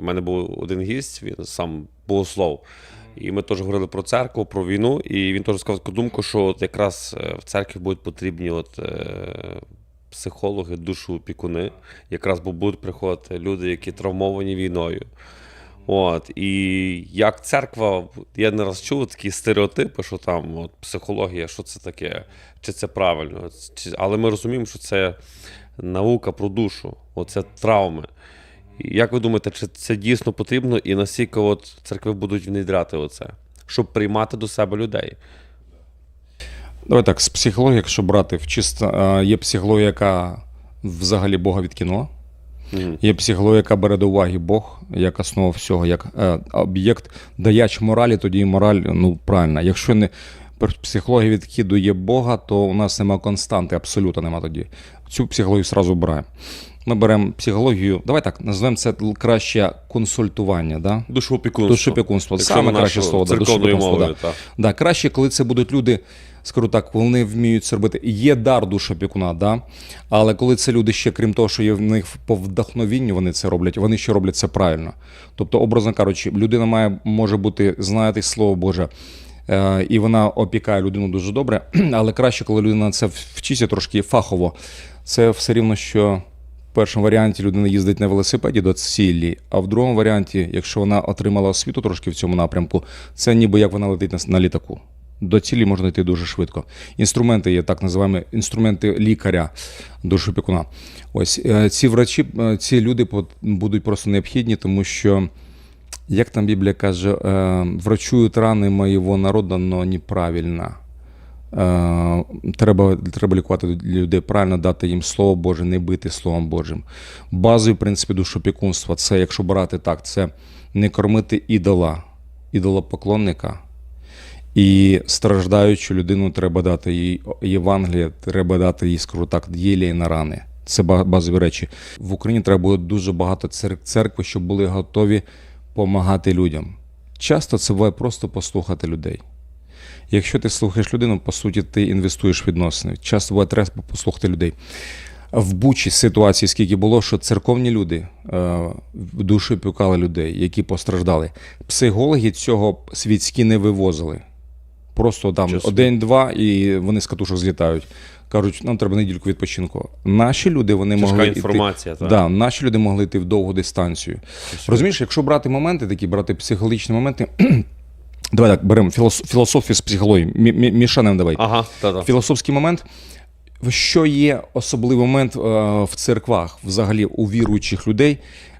У мене був один гість, він сам богослов. І ми теж говорили про церкву, про війну, і він теж сказав таку думку, що от якраз е, в церкві будуть потрібні от, е, психологи, душоопікуни, якраз бо будуть приходити люди, які травмовані війною. От, і як церква, я не раз чув такі стереотипи, що там от, психологія, що це таке, чи це правильно. Чи, але ми розуміємо, що це наука про душу, оце травми. Як ви думаєте, чи це дійсно потрібно і наскільки от церкви будуть внедряти оце, щоб приймати до себе людей? Давай так, з психології, якщо брати в чисто, е, є психологія, яка взагалі Бога відкинула. Мгм. Є психологія, яка бере до уваги Бог як основа всього, як е, об'єкт даяч моралі, тоді і мораль ну, правильна. Якщо не психологія відкидує Бога, то у нас нема константи, абсолютно нема тоді. Цю психологію одразу обираємо. Ми беремо психологію, давай так, називаємо це краще консультування. Да? Душопікунство. Якщо Саме краще слово. да, душопікунство, да. так. Да, краще, коли це будуть люди, скажу так, вони вміють це робити. Є дар душопікуна, да? але коли це люди ще, крім того, що є в них по вдохновінню, вони це роблять, вони ще роблять це правильно. Тобто, образно кажучи, людина має може бути знати слово Боже. е, І вона опікає людину дуже добре, але краще, коли людина це вчиться трошки фахово. Це все рівно, що першому варіанті людина їздить на велосипеді до цілі, а в другому варіанті, якщо вона отримала освіту трошки в цьому напрямку, це ніби як вона летить на, літаку. До цілі можна йти дуже швидко. Інструменти є так називаємо інструменти лікаря, душопікуна. Ось е, ці врачі, е, ці люди будуть просто необхідні, тому що, як там Біблія каже, е, врачують рани моєго народу, но неправильно. Е, Треба, треба лікувати людей правильно, дати їм слово Боже, не бити Словом Божим. Базові принципи душопікунства це, якщо брати так, це не кормити ідола, ідолопоклонника. І страждаючу людину треба дати їй Євангеліє, треба дати їй, скажу так, єлі на рани. Це ба- базові речі. В Україні треба було дуже багато церкви, щоб були готові допомагати людям. Часто це буває просто послухати людей. Якщо ти слухаєш людину, по суті, ти інвестуєш в відносини. Часто буває треба послухати людей. В Бучі ситуації, скільки було, що церковні люди е, в душі пікали людей, які постраждали. Психологи цього світські не вивозили. Просто там один-два, і вони з катушок злітають. Кажуть, нам треба недільку відпочинку. Наші люди вони Тяжка могли інформація, йти, так. да, наші люди могли йти в довгу дистанцію. Розумієш, якщо брати моменти, такі брати психологічні моменти. Давай так, беремо філос- філософію з мі- Мішанем давай. Ага, так. Філософський момент. Що є особливий момент е, в церквах, взагалі у віруючих людей,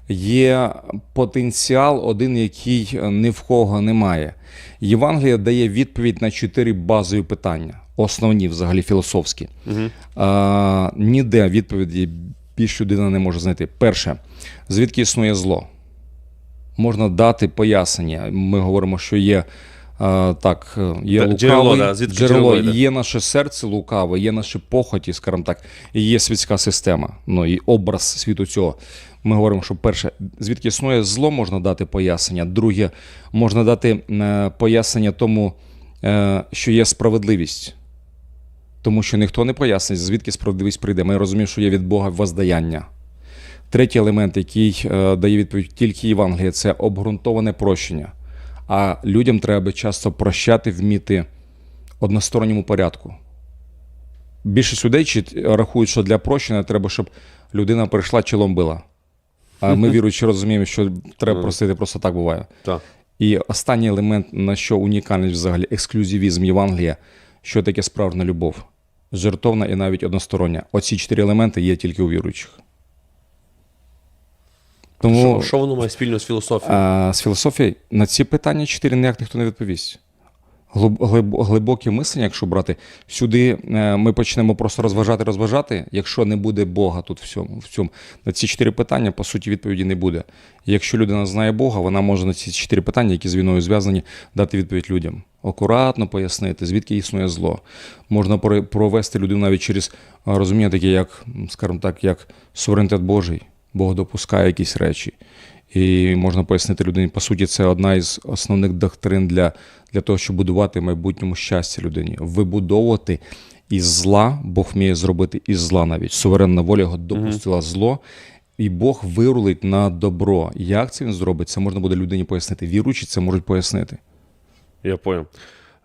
є потенціал, один, який е, ні в кого немає. Євангелія дає відповідь на чотири базові питання, основні, взагалі філософські. Угу. Ніде відповіді більш людина не може знайти. Перше, звідки існує зло? Можна дати пояснення. Ми говоримо, що є. е, Так, е, є лукавий, джерело, да, звідки джерело, джерело є наше серце лукаве, є наші похоті, скажімо так, і є світська система, ну і образ світу цього. Ми говоримо, що перше, звідки існує зло, можна дати пояснення. Друге, можна дати е, пояснення тому, що є справедливість. Тому що ніхто не пояснить, звідки справедливість прийде. Ми розуміємо, що є від Бога воздаяння. Третій елемент, який е, дає відповідь тільки Євангелія, це обґрунтоване прощення. А людям треба часто прощати, вміти односторонньому порядку. Більшість людей рахують, що для прощення треба, щоб людина прийшла чолом била. А ми віруючи розуміємо, що треба простити просто так буває. Так. І останній елемент, на що унікальність взагалі, ексклюзивізм Євангелія, що таке справжня любов, жертовна і навіть одностороння. Оці чотири елементи є тільки у віруючих. Тому Що, що воно має спільно з філософією? а, з філософії на ці питання чотири ніяк ніхто не відповість. Глиб- глиб- Глибоке мислення, якщо брати, сюди е, ми почнемо просто розважати, розважати. Якщо не буде Бога тут в цьому, в цьому на ці чотири питання, по суті, відповіді не буде. Якщо людина знає Бога, вона може на ці чотири питання, які з війною зв'язані, дати відповідь людям. Акуратно пояснити, звідки існує зло. Можна про- провести людину навіть через розуміння, таке, як, скажімо так, як суверенітет Божий. Бог допускає якісь речі. І можна пояснити людині, по суті, це одна із основних доктрин для, для того, щоб будувати в майбутньому щастя людині. Вибудовувати із зла, Бог вміє зробити із зла навіть. Суверенна воля його допустила зло, і Бог вирулить на добро. Як це він зробить? Це можна буде людині пояснити. Віруючі це можуть пояснити. Я понял.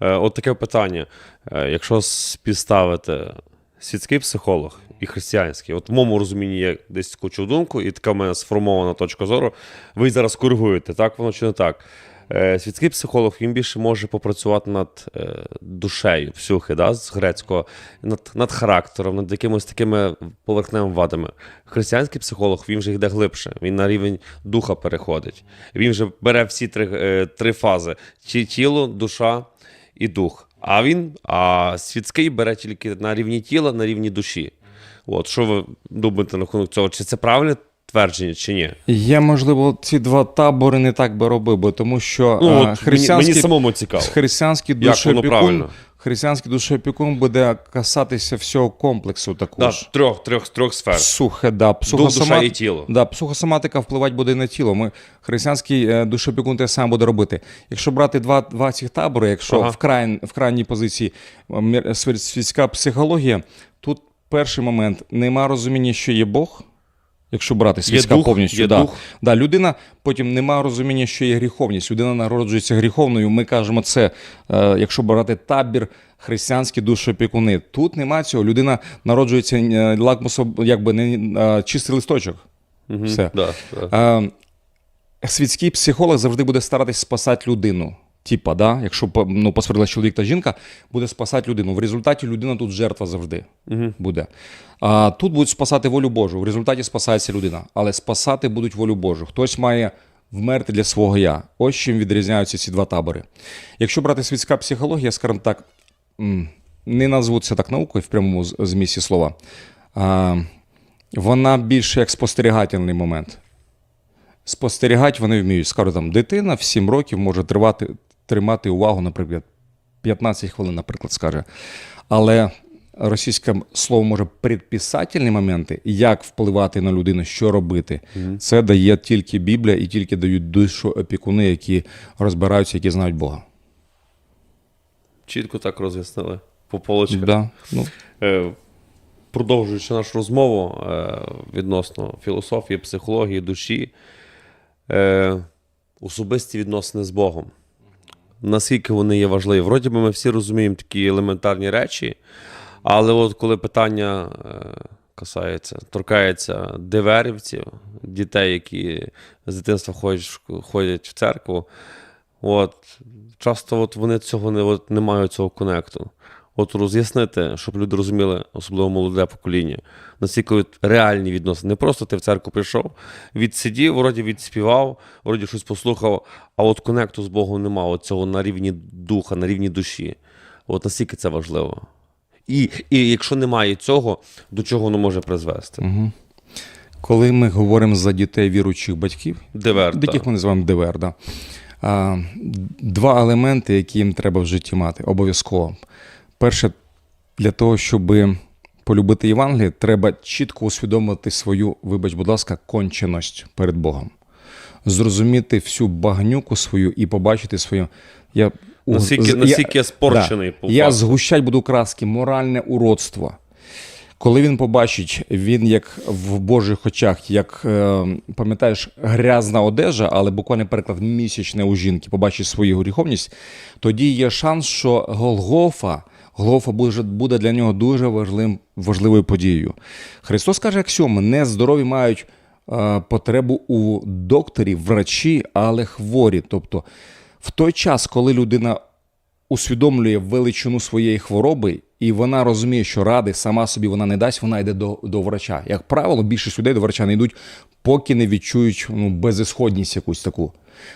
Е, от таке питання. Е, якщо співставити світський психолог і християнський, от в моєму розумінні є десь кучу думку, і така в мене сформована точка зору. Ви зараз коригуєте, так воно чи не так. Е, світський психолог він більше може попрацювати над е, душею, псюхи, да, з грецького, над, над характером, над якимось такими поверхневими вадами. Християнський психолог він вже йде глибше, він на рівень духа переходить. Він вже бере всі три, е, три фази: Ті- тіло, душа і дух. А він, а світський бере тільки на рівні тіла, на рівні душі. От що ви думаєте на цього? Чи це правильне твердження, чи ні? Я, можливо, ці два табори не так би робив, бо тому що Ну, от мені, християнський, мені самому цікаво. християнський душеопікун, християнський душеопікун буде касатися всього комплексу Да, також. трьох, трьох, трьох сфер. Сухе, да, Дух, душа і тіло. Да, психосоматика впливати буде на тіло. Ми християнський е, душопікун те саме буде робити. Якщо брати два, два цих табори, якщо Ага. в, край, в крайній позиції е, світська психологія, тут перший момент нема розуміння, що є Бог. Якщо брати світська дух, повністю, є да. дух. Да, людина потім нема розуміння, що є гріховність. Людина народжується гріховною. Ми кажемо це, е, якщо брати табір, християнські душопікуни. Тут нема цього. Людина народжується е, лакмусом, якби не е, чистий листочок. Мгм, Все. Да, да. Е, світський психолог завжди буде старатись спасати людину. Типа, да? якщо ну, посварила чоловік та жінка, буде спасати людину. В результаті людина тут жертва завжди буде. А тут будуть спасати волю Божу. В результаті спасається людина. Але спасати будуть волю Божу. Хтось має вмерти для свого я. Ось чим відрізняються ці два табори. Якщо брати світська психологія, скажімо так, не назву це так наукою в прямому змісті слова. А, вона більше як спостерігательний момент. Спостерігати вони вміють. Скажу, там дитина в 7 років може тривати, тримати увагу, наприклад, 15 хвилин, наприклад, скаже. Але російське слово може предписательні моменти, як впливати на людину, що робити. Це дає тільки Біблія і тільки дають душу опікуни, які розбираються, які знають Бога. Чітко так роз'яснили по полочках. Да. Ну, Е, Продовжуючи нашу розмову е, відносно філософії, психології, душі, е, особисті відносини з Богом. Наскільки вони є важливі? Вроді би ми всі розуміємо такі елементарні речі, але от коли питання е, касається, торкається диверівців, дітей, які з дитинства ходять, в церкву, от, часто от вони цього не, от, не мають цього конекту. От роз'яснити, щоб люди розуміли, особливо молоде покоління, наскільки реальні відносини. Не просто ти в церкву прийшов, відсидів, вроді відспівав, вроді щось послухав, а от конекту з Богом немає, от цього на рівні духа, на рівні душі. От наскільки це важливо. І, і якщо немає цього, до чого воно може призвести? коли ми говоримо за дітей віруючих батьків, Дивер. Таких ми називаємо ДВР. Да. А, два елементи, які їм треба в житті мати, обов'язково. Перше, для того, щоб полюбити Євангеліє, треба чітко усвідомити свою, вибач, будь ласка, конченість перед Богом. Зрозуміти всю багнюку свою і побачити свою. Я, Наскільки, наскільки я спорчений Да. по Я згущать буду краски, моральне уродство. Коли він побачить, він як в Божих очах, як е, пам'ятаєш, грязна одежа, але буквально переклад місячне у жінки, побачить свою гріховність, тоді є шанс, що Голгофа, Голгофа буде, для нього дуже важливим, важливою подією. Христос каже аксіоми, не здорові мають е, потребу у докторі, врачі, але хворі. Тобто, в той час, коли людина усвідомлює величину своєї хвороби, і вона розуміє, що ради сама собі вона не дасть, вона йде до, до врача. Як правило, більшість людей до врача не йдуть, поки не відчують ну, безісходність якусь таку.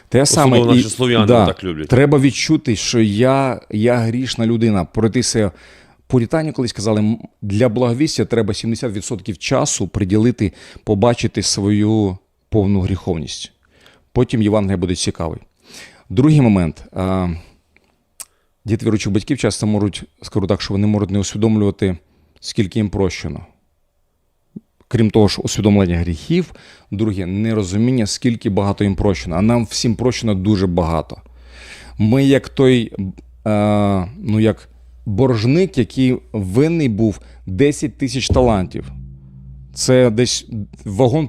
Те саме Особливо і, наші слов'яни так люблять. Треба відчути, що я, я грішна людина. Пройтися. Пуритані колись казали, для благовістя треба 70% часу приділити, побачити свою повну гріховність. Потім Євангелія буде цікавий. Другий момент. Діти віруючих батьків часто можуть, скажу так, що вони можуть не усвідомлювати, скільки їм прощено. Крім того ж, усвідомлення гріхів, друге, нерозуміння, скільки багато їм прощено. А нам всім прощено дуже багато. Ми, як той, е, ну як боржник, який винний був 10 тисяч талантів. Це десь вагон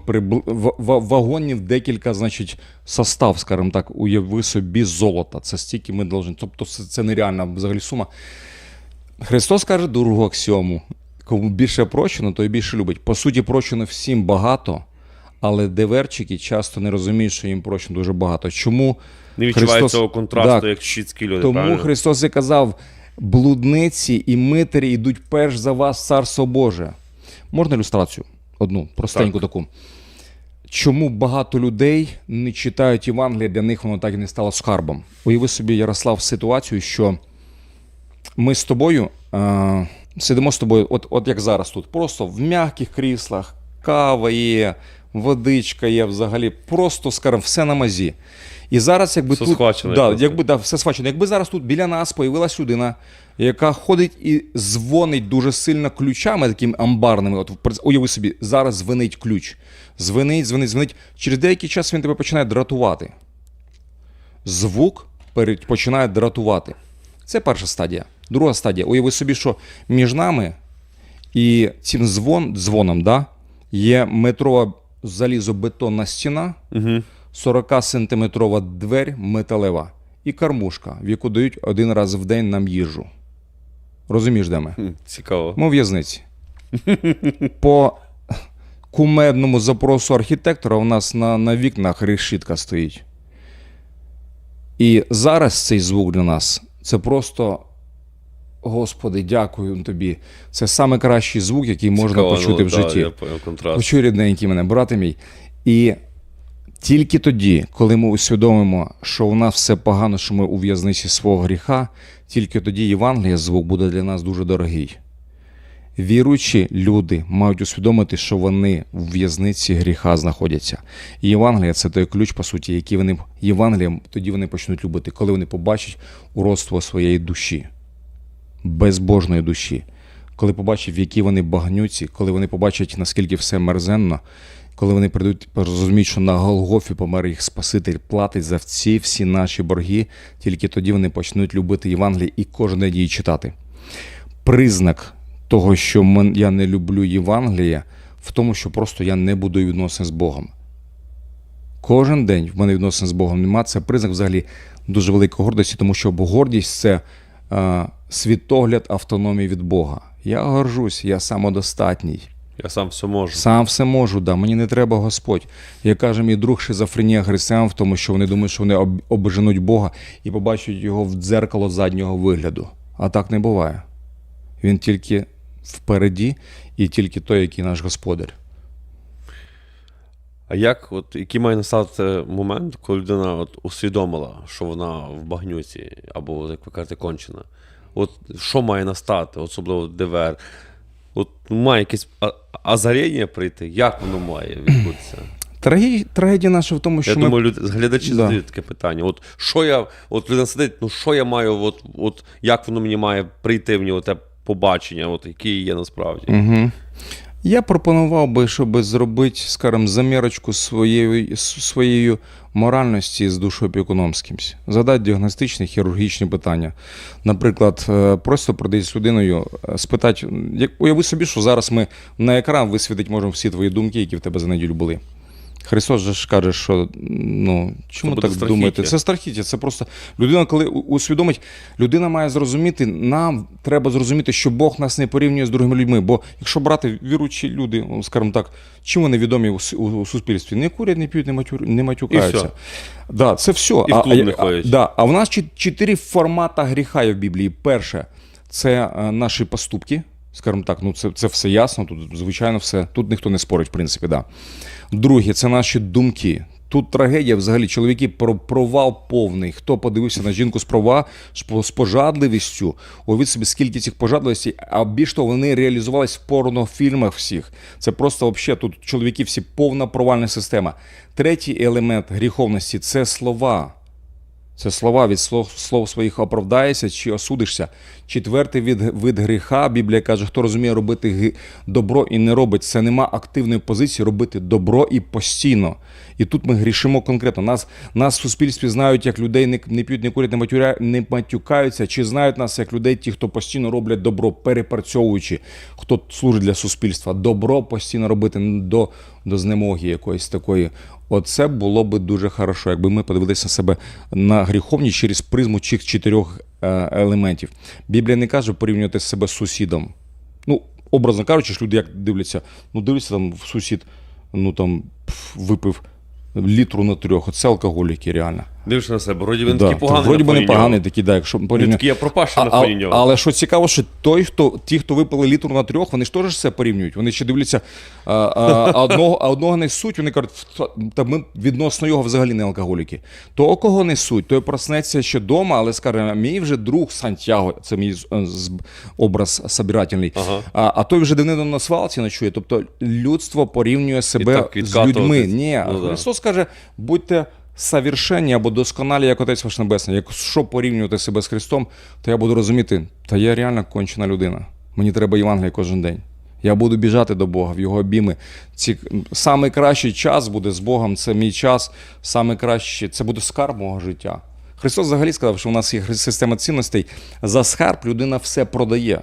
вагонів декілька, значить, состав, скажімо так, уяви собі золота. Це стільки ми должны. Тобто це, нереальна взагалі сума. Христос каже другу аксіому: кому більше прощено, той більше любить. По суті, прощено всім багато, але деверчики часто не розуміють, що їм прощено дуже багато. Чому Не відчуває Христос- цього контрасту, Да. як щитські люди. тому правильно? Христос і казав: блудниці і митарі йдуть перш за вас царство Боже. Можна ілюстрацію? Одну, простеньку таку. Чому багато людей не читають Євангелія, для них воно так і не стало скарбом? Уяви собі, Ярослав, ситуацію, що ми з тобою е, сидимо з тобою, от, от як зараз тут, просто в м'яких кріслах, кава є, водичка є взагалі, просто, скажімо, все на мазі. І зараз, якби Все тут, схвачено да, якби да, все схвачено. Якби зараз тут біля нас появилась людина, яка ходить і дзвонить дуже сильно ключами, такими амбарними. От уяви собі, зараз дзвонить ключ. Дзвонить, дзвонить, дзвонить. Через деякий час він тебе починає дратувати. Звук починає дратувати. Це перша стадія. Друга стадія. Уяви собі, що між нами і цим дзвон, дзвоном да, є метрова залізобетонна стіна, Угу. 40-сантиметрова двері металева і кормушка, в яку дають один раз в день нам їжу. Розумієш, де ми? Цікаво. Ми в в'язниці. По кумедному запросу архітектора у нас на, на вікнах решітка стоїть. І зараз цей звук для нас це просто. Господи, дякую тобі. Це найкращий звук, який можна Цікаво, почути ну, в да, житті. Я. Почуй рідненький мене, брате мій. І тільки тоді, коли ми усвідомимо, що у нас все погано, що ми у в'язниці свого гріха, тільки тоді Євангелія звук буде для нас дуже дорогий. Віруючі люди мають усвідомити, що вони в в'язниці гріха знаходяться. І Євангелія це той ключ, по суті, який вони Євангелієм тоді вони почнуть любити, коли вони побачать уродство своєї душі, безбожної душі, коли побачать, в якій вони багнюці, коли вони побачать, наскільки все мерзенно, коли вони прийдуть, розуміють, що на Голгофі помер їх Спаситель, платить за ці всі наші борги, тільки тоді вони почнуть любити Євангеліє і кожен день її читати. Признак того, що я не люблю Євангелія, в тому, що просто я не будую відносин з Богом. Кожен день в мене відносин з Богом нема. Це признак взагалі дуже великої гордості, тому що гордість це світогляд автономії від Бога. Я горжусь, я самодостатній. Я сам все можу. Сам все можу, да, мені не треба Господь. Як каже мій друг шизофренія християн в тому, що вони думають, що вони обженуть Бога і побачать його в дзеркало заднього вигляду. А так не буває. Він тільки впереді і тільки той, який наш господар. А як, от, який має настати момент, коли людина от, усвідомила, що вона в багнюці, або, як ви кажете, кончена? От що має настати, особливо ДВР? От має якесь озарення прийти, як воно має відбутися? Трагедія, трагедія наша в тому, що Я ми думаю, люди, глядачі Да. задають таке питання. От що я, от людина сидить, ну що я маю, от, от як воно мені має прийти в нього те побачення, от яке є насправді. Угу. Я пропонував би, щоб зробити, скажімо, замірочку своєю, своєю моральності з душоопікуном-з Задати діагностичні хірургічні питання. Наприклад, е, просто пройти з людиною, е, спитати, уяви собі, що зараз ми на екран висвітити можемо всі твої думки, які в тебе за неділю були. Христос же ж каже, що ну чому буде так страхіття. думаєте? Це страхіття. Це просто людина, коли усвідомить, людина має зрозуміти, нам треба зрозуміти, що Бог нас не порівнює з другими людьми. Бо якщо брати віруючі люди, ну, скажімо так, чим вони відомі у, у, у суспільстві? Не курять, не п'ють, не, матюр, не матюкаються. все. Да, це все. І в клуб не а, ходять. да, а в нас чот- чотири формата гріха є в Біблії. Перше, це е, наші поступки. Скажімо так, ну це, це все ясно, тут звичайно все. Тут ніхто не спорить, в принципі, да. Друге, це наші думки. Тут трагедія взагалі. Чоловіки про провал повний. Хто подивився на жінку з прова з з пожадливістю, уявіть собі, скільки цих пожадливостей, а більш того, вони реалізувались в порнофільмах всіх. Це просто взагалі тут чоловіки всі повна провальна система. Третій елемент гріховності це слова. Це слова від слов, слов своїх оправдаєшся чи осудишся. Четвертий від, вид гріха. Біблія каже, хто розуміє робити добро і не робить. Це нема активної позиції робити добро і постійно. І тут ми грішимо конкретно. Нас, нас в суспільстві знають як людей, не, не п'ють, не курять, не, матюря, не матюкаються, чи знають нас як людей, ті, хто постійно роблять добро, перепрацьовуючи, хто служить для суспільства. Добро постійно робити до, до знемоги якоїсь такої. Оце було би дуже хорошо, якби ми подивилися себе на гріховність через призму цих чотирьох е, елементів. Біблія не каже порівнювати себе з сусідом. Ну, образно кажучи, люди як дивляться, ну дивляться там в сусід, ну там пф, випив літру на трьох. Оце алкоголіки, реально. Дивишся на себе, вроді він Да. такий поганий. Вроді би фоні непоганий нього. такий, да, якщо Він такий, я пропащий на А- фоні а- нього. Але що цікаво, що той, хто ті, хто випили літру на трьох, вони ж теж все порівнюють. Вони ще дивляться, а, а, а одного, а одного не суть. Вони кажуть, «Та- та ми відносно його взагалі не алкоголіки. Того, кого не суть, той проснеться ще вдома, але скаже, «А мій вже друг Сантьяго, це мій з- з- образ собирательний. Ага. А, а той вже давнину на свалці ночує. Тобто людство порівнює себе так з людьми. Ні, Ну да. Христос каже, будьте совершенні або досконалі, як Отець ваш Небесний. Якщо порівнювати себе з Христом, то я буду розуміти, та я реально кончена людина. Мені треба Євангелія кожен день. Я буду біжати до Бога в його обійми. Ці самий кращий час буде з Богом. Це мій час. Саме краще це буде скарб мого життя. Христос взагалі сказав, що у нас є система цінностей. За скарб людина все продає.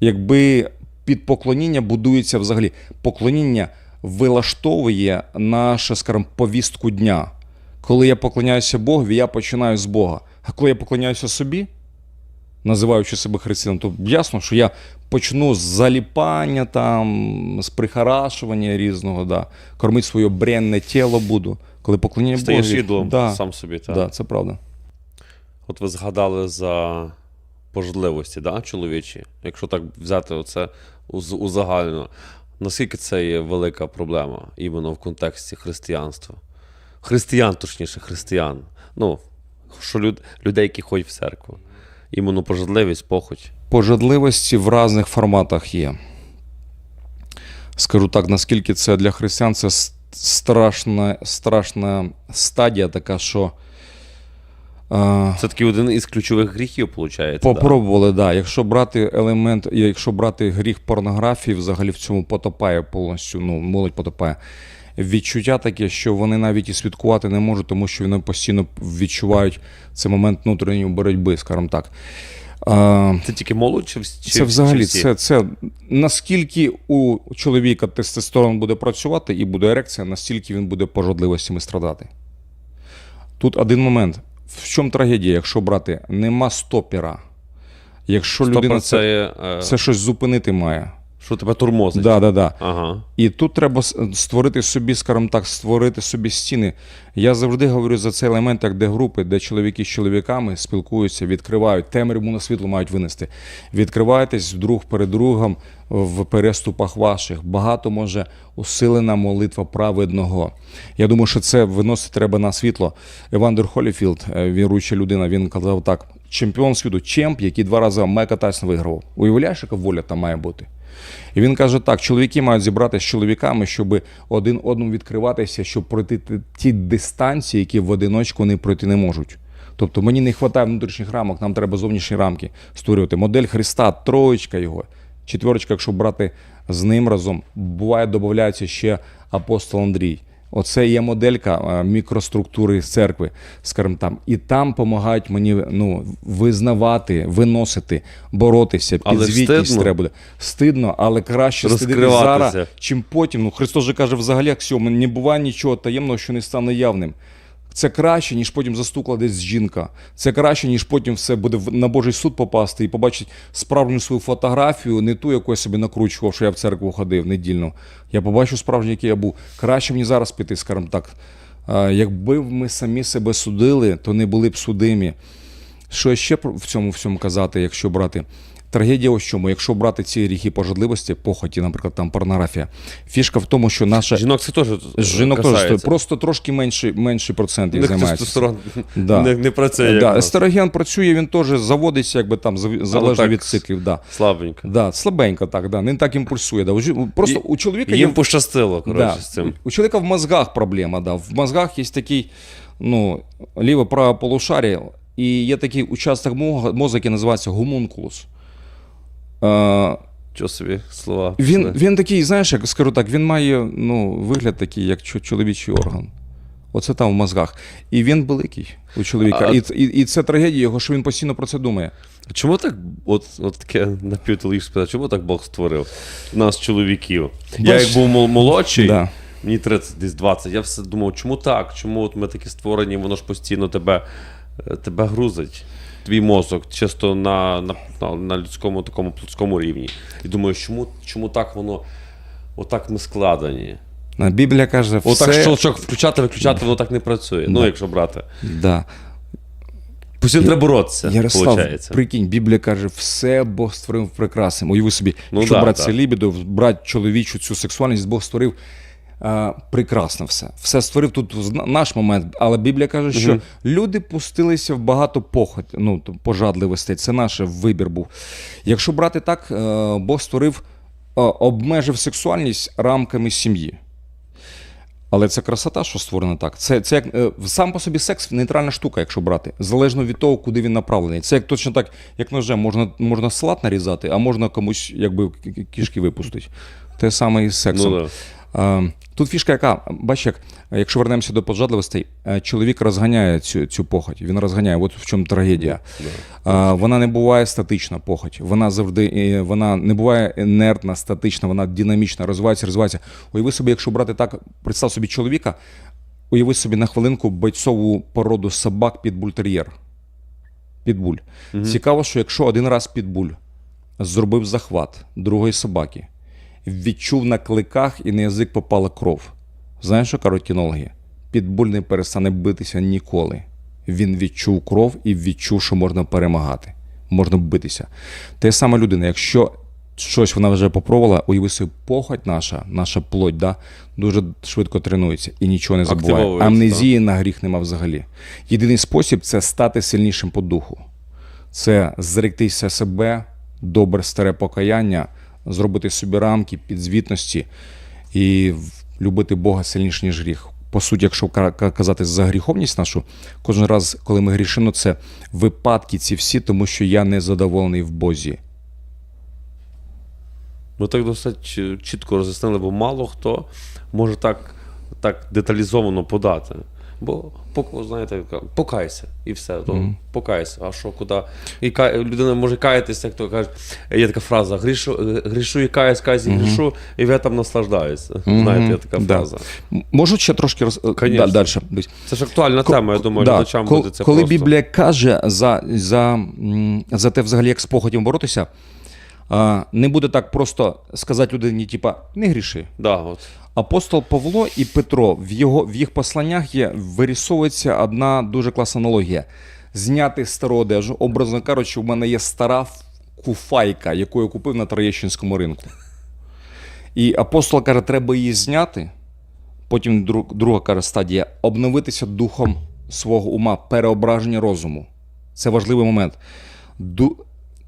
Якби під поклоніння будується взагалі поклоніння вилаштовує нашу, скажімо, повістку дня. Коли я поклоняюся Богові, я починаю з Бога. А коли я поклоняюся собі, називаючи себе християном, то ясно, що я почну з заліпання, там, з прихорашування різного, да. кормити своє бренне тіло буду. Коли поклоніння Стаєш Богові. ідолом да, сам собі. Так. да, це правда. От ви згадали за пожадливості, да, чоловічі. Якщо так взяти оце уз- узагальнено, наскільки це є велика проблема іменно в контексті християнства? Християн, точніше, християн. Ну, що люд, людей, які ходять в церкву. Іменно пожадливість, похоть. Пожадливості в різних форматах є. Скажу так, наскільки це для християн це страшна, страшна стадія така, що Це такий один із ключових гріхів, виходить. попробували, да. Якщо брати елемент, якщо брати гріх порнографії, взагалі в цьому потопає повністю, ну, молодь потопає. Відчуття таке, що вони навіть і святкувати не можуть, тому що вони постійно відчувають цей момент внутрішньої боротьби, скажімо так. Це тільки молодь чи, це взагалі чи всі? це, це наскільки у чоловіка тестостерон буде працювати і буде ерекція, настільки він буде пожадливостями страдати. Тут один момент. В чому трагедія, якщо брати, нема стопера. Якщо Стопер людина це, це, це щось зупинити має. Що тебе тормозить. Да, да, да. Ага. І тут треба створити собі, скажімо так, створити собі стіни. Я завжди говорю за цей елемент, як де групи, де чоловіки з чоловіками спілкуються, відкривають, темряву на світло мають винести. Відкривайтесь друг перед другом в переступах ваших. Багато може усилена молитва праведного. Я думаю, що це виносити треба на світло. Евандер Холіфілд, е, віруюча людина, він казав так: чемпіон світу, чемп, який два рази Майка Тайсон вигравав. Уявляєш, яка воля там має бути? І він каже так: чоловіки мають зібратися з чоловіками, щоб один одному відкриватися, щоб пройти ті- дистанції, які в одиночку не пройти не можуть. Тобто мені не вистачає внутрішніх рамок, нам треба зовнішні рамки створювати. Модель Христа, троєчка його, четверочка, якщо брати з ним разом, буває, додається ще апостол Андрій. Оце є моделька е, мікроструктури церкви, скажімо там. І там допомагають мені ну, визнавати, виносити, боротися, підзвітність треба буде. Стидно, але краще стидити зараз, чим потім. Ну, Христос же каже, взагалі аксіоми, не буває нічого таємного, що не стане явним. Це краще, ніж потім застукла десь жінка. Це краще, ніж потім все буде на Божий суд попасти і побачить справжню свою фотографію, не ту, яку я собі накручував, що я в церкву ходив недільно. Я побачу справжній, який я був. Краще мені зараз піти, скажімо так. Якби ми самі себе судили, то не були б судимі. Що ще в цьому всьому казати, якщо брати? Трагедія ось чому, якщо брати ці гріхи пожадливості, похоті, наприклад, там порнографія, фішка в тому, що наша Жінок це теж жінок теж просто трошки менший, менший процент їх займається. Да. не, не працює. Да, естероген працює, він теж заводиться, якби там залежно так від циклів. Да. Слабенько. Да, слабенько так, да. не так імпульсує. Да. Просто у чоловіка є Їм пощастило, коротше, Да. з цим. У чоловіка в мозгах проблема. Да. В мозгах є такий ну, ліво-праве полушарія, і є такий участок мозга, мозку, який називається гомункулус. Е, собі слова? він, він такий, знаєш, як скажу так, він має ну, вигляд такий, як чоловічий орган. Оце там в мозгах. І він великий у чоловіка. А- І, і, і це трагедія його, що він постійно про це думає. Чому так, от, от таке напівтоліг спитати, чому так Бог створив нас, чоловіків? Я як був молодший, Да. мені 30, десь 20, я все думав, чому так? Чому от ми такі створені, воно ж постійно тебе, е, тебе грузить. Твій мозок чисто на, на, на, на людському такому плотському рівні. І думаю, чому, чому так воно, отак ми складені? А Біблія каже, все... Отак щелчок включати, виключати, воно так не працює. Ну, якщо брати. Да. Постійно треба боротися, Ярослав, прикинь, Біблія каже, все Бог створив прекрасним. Уяви собі, Ну якщо да, брати да. це лібідо, брати чоловічу цю сексуальність, Бог створив прекрасно все. Все створив тут наш момент, але Біблія каже, що люди пустилися в багато похоть, ну, пожадливостей. Це наш вибір був. Якщо брати так, е, Бог створив, е, обмежив сексуальність рамками сім'ї. Але це красота, що створена так. Це, це як е, сам по собі секс нейтральна штука, якщо брати, залежно від того, куди він направлений. Це як точно так, як ножем, можна, можна салат нарізати, а можна комусь якби кішки випустити. Те саме і з сексом. Ну, да. Е, Тут фішка яка, бачиш, як, якщо вернемося до пожадливостей, е, чоловік розганяє цю, цю похоть. Він розганяє, от в чому трагедія. Е, Вона не буває статична похоть. Вона завжди е, вона не буває інертна, статична, вона динамічна, розвивається, розвивається. Уяви собі, якщо брати так, представ собі чоловіка, уяви собі на хвилинку бойцову породу собак під бультер'єр. Підбуль. Цікаво, що якщо один раз підбуль зробив захват другої собаки, відчув на кликах і на язик попала кров. Знаєш, що кажуть кінологи? Підбуль не перестане битися ніколи. Він відчув кров і відчув, що можна перемагати, можна битися. Те саме людина, якщо щось вона вже попробувала, уяви собі, похоть наша, наша плоть, да, дуже швидко тренується і нічого не забуває. Амнезії на гріх нема взагалі. Єдиний спосіб це стати сильнішим по духу це зректися себе, добре старе покаяння, зробити собі рамки підзвітності і любити Бога сильніше, ніж гріх. По суті, якщо ка- ка- казати за гріховність нашу, кожен раз, коли ми грішимо, це випадки ці всі, тому що я не задоволений в Бозі. Ми так досить чітко роз'яснили, бо мало хто може так, так деталізовано подати. Бо знаєте, покайся і все. То, Покайся. А що, куди? І ка... людина може каятися, як то кажуть. Є така фраза: грішу, грішу і каюсь, каюсь і грішу, і ви там наслаждаюся. Знаєте, є така Да. фраза. Можу ще трошки роз... Конечно. далі. Це ж актуальна тема, я думаю, Да, глядачам кол- буде це коли просто. Біблія каже за, за, за те, взагалі, як з похотім боротися, а, не буде так просто сказати людині, типа, не гріши. Да, от. Апостол Павло і Петро в його в їх посланнях є вирісовується одна дуже класна аналогія. Зняти стару одежу. Образно кажучи, у мене є стара куфайка, яку я купив на Троєщинському ринку. І апостол каже, треба її зняти. Потім друг- друга каже стадія обновитися духом свого ума, переображення розуму. Це важливий момент. Ду...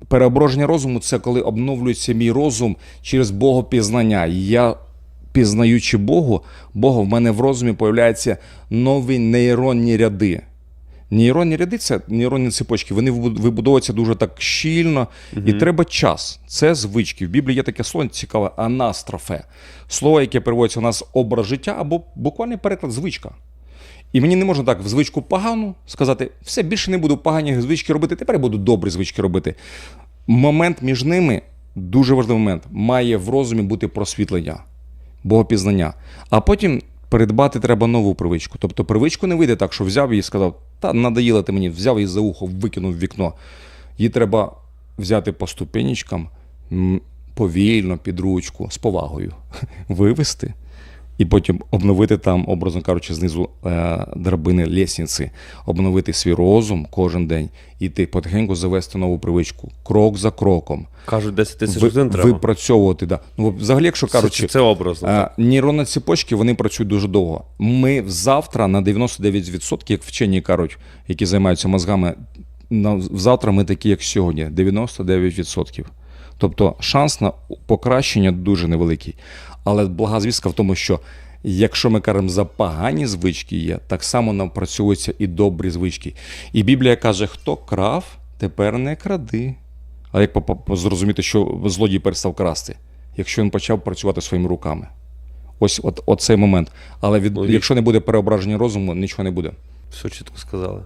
Переображення розуму це коли обновлюється мій розум через богопізнання. Я, пізнаючи Богу, Бога, в мене в розумі появляються нові нейронні ряди. Нейронні ряди це нейронні цепочки. Вони вибудовуються дуже так щільно, і треба час. Це звички. В Біблії є таке слово цікаве анастрофе. Слово, яке переводиться у нас образ життя або буквальний переклад звичка. І мені не можна так в звичку погану сказати, все більше не буду погані звички робити, тепер я буду добрі звички робити. Момент між ними, дуже важливий момент, має в розумі бути просвітлення, богопізнання. А потім придбати треба нову привичку. Тобто привичку не вийде так, що взяв і сказав, та надоїла ти мені, взяв її за ухо, викинув в вікно. Її треба взяти по ступенечкам, повільно, під ручку, з повагою, вивести і потім обновити там, образно кажучи, знизу е, драбини лісниці, обновити свій розум кожен день, і ти потихеньку завести нову привичку, крок за кроком. Кажуть, 10 тисяч годин треба. випрацьовувати. Да. Ну, взагалі, якщо кажучи, це, це образно. Е, Нейронні цепочки вони працюють дуже довго. Ми завтра на 99%, як вчені кажуть, які займаються мозгами, на завтра ми такі, як сьогодні, 99%. Тобто шанс на покращення дуже невеликий. Але блага звістка в тому, що якщо ми кажемо за погані звички є, так само напрацьовуються і добрі звички. І Біблія каже, хто крав, тепер не кради. А як зрозуміти, що злодій перестав красти, якщо він почав працювати своїми руками? Ось от, от цей момент. Але від, якщо не буде переображення розуму, нічого не буде. Все чітко сказали.